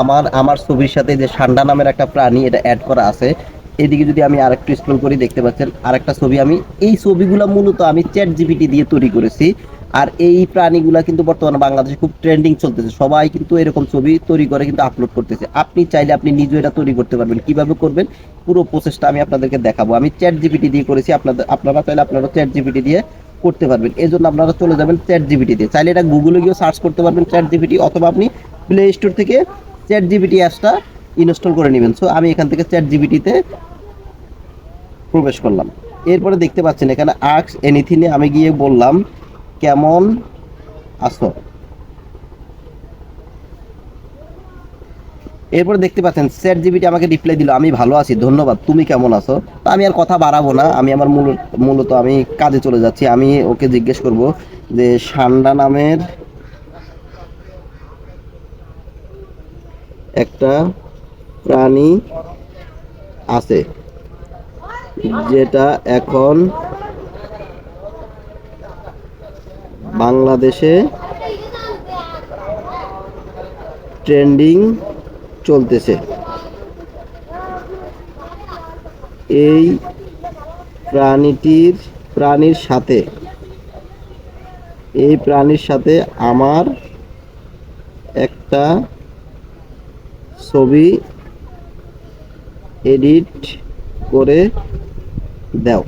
আমার আমার ছবির সাথে যে সান্ডা নামের একটা প্রাণী এটা অ্যাড করা আছে, এদিকে যদি আমি আরেকটু স্ক্রল করি, দেখতে পাচ্ছেন আরেকটা ছবি আমি, এই ছবিগুলো মূলত আমি চ্যাট জিপিটি দিয়ে তৈরি করেছি। আর এই প্রাণীগুলা কিন্তু বর্তমানে বাংলাদেশে খুব ট্রেন্ডিং চলতেছে। সবাই কিন্তু এরকম ছবি তৈরি করে, কিন্তু আপলোড করতেছে। আপনি চাইলে আপনি নিজেও এটা তৈরি করতে পারবেন। কীভাবে করবেন? পুরো প্রসেসটা আমি আপনাদেরকে দেখাবো। আমি চ্যাট জিপিটি দিয়ে করেছি আপনাদের আপনারা চাইলে আপনারা চ্যাট জিপিটি দিয়ে করতে পারবেন। এই জন্য আপনারা চলে যাবেন চ্যাট জিপিটি দিয়ে। চাইলে এটা গুগলে গিয়েও সার্চ করতে পারবেন চ্যাট জিপিটি অথবা আপনি প্লে স্টোর থেকে চ্যাট জিবিটি অ্যাপসটা ইনস্টল করে নেবেন। সো আমি এখান থেকে চ্যাট জিবিটিতে প্রবেশ করলাম। এরপরে দেখতে পাচ্ছেন, এখানে আক্স এনিথিনে আমি গিয়ে বললাম, কেমন আছো? এরপরে দেখতে পাচ্ছেন চ্যাট জিবিটি আমাকে রিপ্লাই দিল, আমি ভালো আছি, ধন্যবাদ, তুমি কেমন আছো? তো আমি আর কথা বাড়াবো না, আমি আমার মূল মূলত আমি কাজে চলে যাচ্ছি। আমি ওকে জিজ্ঞেস করব যে, সান্ডা নামের একটা প্রাণী আছে, যেটা এখন বাংলাদেশে ট্রেন্ডিং চলতেছে। এই প্রাণীটির, প্রাণীর সাথে, এই প্রাণীর সাথে আমার একটা ছবি এডিট করে দাও।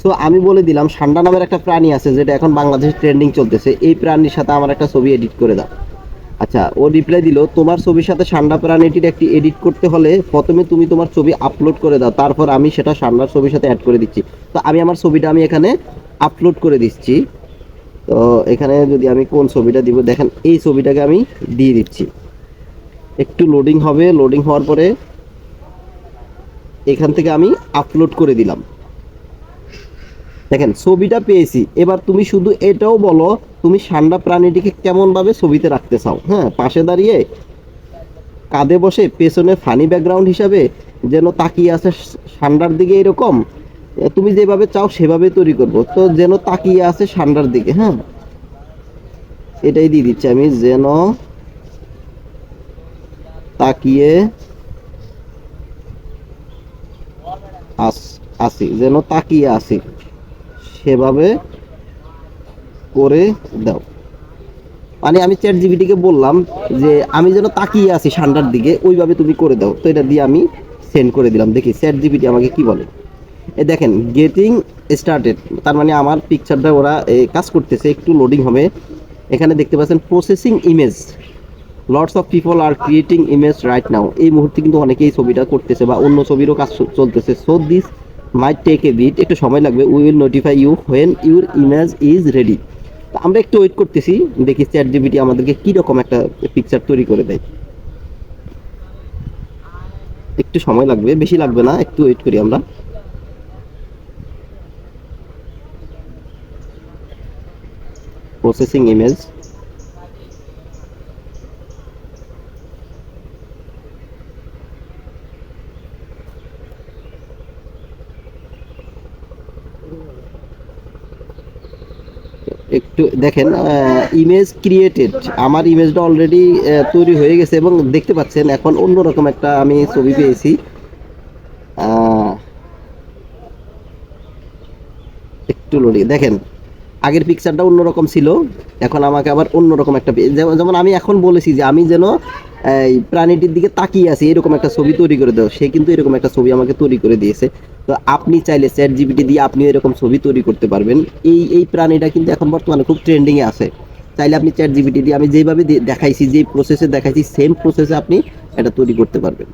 সো আমি বলে দিলাম, সান্ডা নামের একটা প্রাণী আছে যেটা এখন বাংলাদেশে ট্রেন্ডিং চলতেছে। এই প্রাণীর সাথে আমার একটা ছবি এডিট করে দাও। আচ্ছা ও রিপ্লাই দিল, তোমার ছবির সাথে সান্ডা প্রাণীটির একটি এডিট করতে হলে প্রথমে তুমি তোমার ছবি আপলোড করে দাও, তারপর আমি সেটা সান্ডার ছবির সাথে অ্যাড করে দিচ্ছি। তো আমি আমার ছবিটা আমি এখানে আপলোড করে দিচ্ছি। তো এখানে যদি আমি কোন ছবিটা দিব, দেখেন, এই ছবিটাকে আমি দিয়ে দিচ্ছি। একটু লোডিং হবে লোডিং হওয়ার পরে এখান থেকে আমি আপলোড করে দিলাম। দেখেন, ছবিটা পেয়েছি। এবার তুমি শুধু এটাও বলো, তুমি সান্ডা প্রাণীটিকে কেমন ভাবে ছবিতে রাখতে চাও? হ্যাঁ পাশে দাঁড়িয়ে কাঁধে বসে পেছনে ফানি ব্যাকগ্রাউন্ড হিসাবে যেন তাকিয়ে আছে সান্ডার দিকে এরকম তুমি যেভাবে চাও সেভাবে তৈরি করব। তো যেন তাকিয়ে আছে সান্ডার দিকে হ্যাঁ। এটাই দিয়ে দিচ্ছি আমি, যেন তাকিয়ে আসি যেন তাকিয়ে আসি। সেভাবে করে দাও। মানে আমি চ্যাট জিবিটিকে বললাম যে, আমি যেন তাকিয়ে আছি সান্ডার দিকে, ওইভাবে তুমি করে দাও। তো এটা দিয়ে আমি সেন্ড করে দিলাম। দেখি চ্যাট জিবিটি আমাকে কি বলে? এ দেখেন গেটিং স্টার্টেড তার মানে আমার পিকচারটা ওরা কাজ করতেছে, একটু লোডিং হবে। এখানে দেখতে পাচ্ছেন processing image lots of people are creating image right now এই মুহূর্তে কিন্তু অনেকেই ছবিটা করতেছে বা অন্য ছবিরও কাজ চলতেছে। So this might take a bit একটু সময় লাগবে। We will notify you when your image is ready আমরা একটু ওয়েট করতেছি, দেখি চ্যাট জিবিটি আমাদেরকে কীরকম একটা পিকচার তৈরি করে দেয়। একটু সময় লাগবে, বেশি লাগবে না, একটু ওয়েট করি আমরা। প্রসেসিং ইমেজ একটু দেখেন ইমেজ ক্রিয়েটেড আমার ইমেজটা অলরেডি তৈরি হয়ে গেছে এবং দেখতে পাচ্ছেন, এখন অন্যরকম একটা আমি ছবি পেয়েছি। একটু লড়ি দেখেন, আগের পিকচারটা অন্যরকম ছিল, এখন আমাকে আবার অন্যরকম একটা যেমন আমি এখন বলেছি যে আমি যেন এই প্রাণীটির দিকে তাকিয়ে আছে, এরকম একটা ছবি তৈরি করে দাও। সে কিন্তু এরকম একটা ছবি আমাকে তৈরি করে দিয়েছে। তো আপনি চাইলে চ্যাট জিবিটি দিয়ে আপনিও এরকম ছবি তৈরি করতে পারবেন। এই এই প্রাণীটা কিন্তু এখন বর্তমানে খুব ট্রেন্ডিংয়ে আছে। চাইলে আপনি চ্যাট জিবিটি দিয়ে আমি যেভাবে দেখাইছি, যে প্রসেসে দেখাইছি সেম প্রসেসে আপনি এটা তৈরি করতে পারবেন।